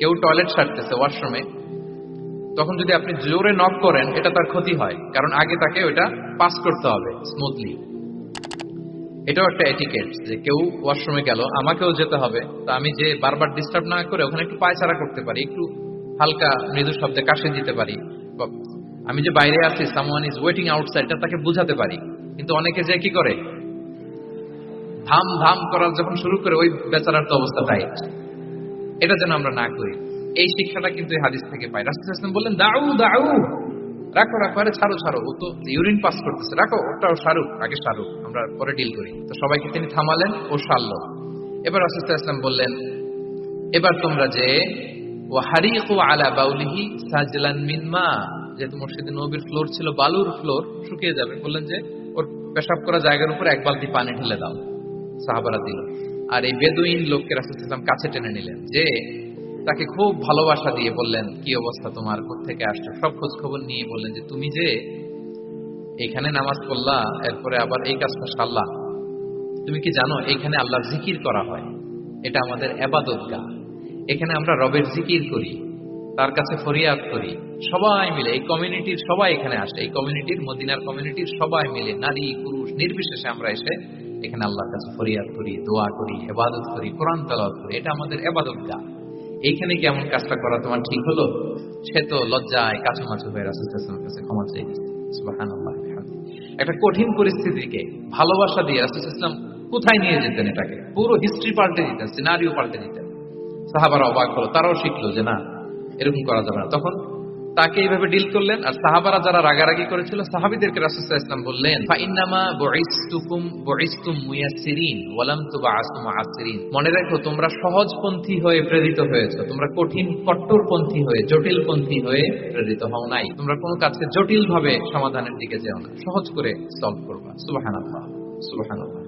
কেউ টয়লেট সারতেছে ওয়াশরুমে, তখন যদি আপনি জোরে নক করেন, এটা তার ক্ষতি হয়, কারণ আগে তাকে ওটা পাস করতে হবে স্মুথলি এটাও একটা এটিকেট যে কেউ ওয়াশরুমে গেল, আমাকেও যেতে হবে, তো আমি যে বারবার ডিস্টার্ব না করে ওখানে একটু পায়চারা করতে পারি, একটু হালকা মৃদু শব্দে কাশে দিতে পারি। আমি যে বাইরে আছি সামওয়ান ইজ ওয়েটিং আউটসাইড এটা তাকে বুঝাতে পারি, কিন্তু অনেকে যে কি করে? ধাম ধাম করার যখন শুরু করে, ওই বেচারার তো অবস্থা টাইট এটা যেন আমরা না করি। এই শিক্ষাটা কিন্তু হাদিস থেকে পাই। রাসূল সাল্লাল্লাহু বললেন, দাউ দাউ, রাখো রাখো, আরে ছাড়ো ছাড়ো। ও তো ইউরিন পাস করতেছে। রাখো, ওটাও সারুক, আগে সারুক, আমরা পরে ডিল করি। তো সবাইকে তিনি থামালেন ও সারলো। এবার রাসূল ওয়াসাল্লাম বললেন, এবার তোমরা যে ও হারিকু আলা বাউলিহি সাজলান মিন মা যেহেতু মসজিদে নবীর ফ্লোর ছিল, বালুর ফ্লোর, শুকিয়ে যাবে। বললেন যে, ওর পেশাব করা জায়গার উপর এক বালতি পানি ঢেলে দাও। সাহাবারা দিল। আর এই বেদুইন লোককে রাসূল সাল্লাল্লাহু কাছে টেনে নিলেন, যে তাকে খুব ভালোবাসা দিয়ে বললেন, কি অবস্থা তোমার? থেকে আসছো? সব খোঁজ খবর নিয়ে বললেন যে, তুমি যে এখানে নামাজ পড়লা, এরপরে আবার এই কাজটা সারলা। তুমি কি জানো, এখানে আল্লাহ জিকির করা হয়? এটা আমাদের এবাদত গা। এখানে আমরা রবের জিকির করি, তার কাছে ফরিয়াদ করি। সবাই মিলে, এই কমিউনিটির সবাই এখানে আসে। এই কমিউনিটির, মদিনার কমিউনিটির সবাই মিলে, নারী, পুরুষ, নির্বিশেষে আমরা এসে এখানে আল্লাহর কাছে ফরিয়াদ করি, দোয়া করি এবাদত করি, কোরআন তালাওয়াত করি, এটা আমাদের এবাদত গা এইখানে কি এমন কাজটা করা তোমার ঠিক হলো? সে তো লজ্জায় কাছামাছু হয়ে রাসুলের কাছে ক্ষমা চাইছে একটা কঠিন পরিস্থিতিকে ভালোবাসা দিয়ে রাসুল ইসলাম কোথায় নিয়ে যেতেন এটাকে? পুরো হিস্ট্রি পাল্টে দিতেন সিনারিও পাল্টে দিতেন। সাহাবারা অবাক হলো, তারাও শিখলো যে না, এরকম করা যাবে না। তখন তাকে এইভাবে ডিল করলেন, আর সাহাবারা যারা রাগারাগি করেছিল, সাহাবিদেরকে রাসুল্লাহ ইসলাম বললেন মনে রাখো, তোমরা সহজপন্থী হয়ে প্রেরিত হয়েছো, তোমরা কঠিন কট্টরপন্থী হয়ে, জটিলপন্থী হয়ে প্রেরিত হও নাই। তোমরা কোনো কাজকে জটিল ভাবে সমাধানের দিকে যেও না, সহজ করে সলভ করবা। সুবহানাল্লাহ সুবহানাল্লাহ।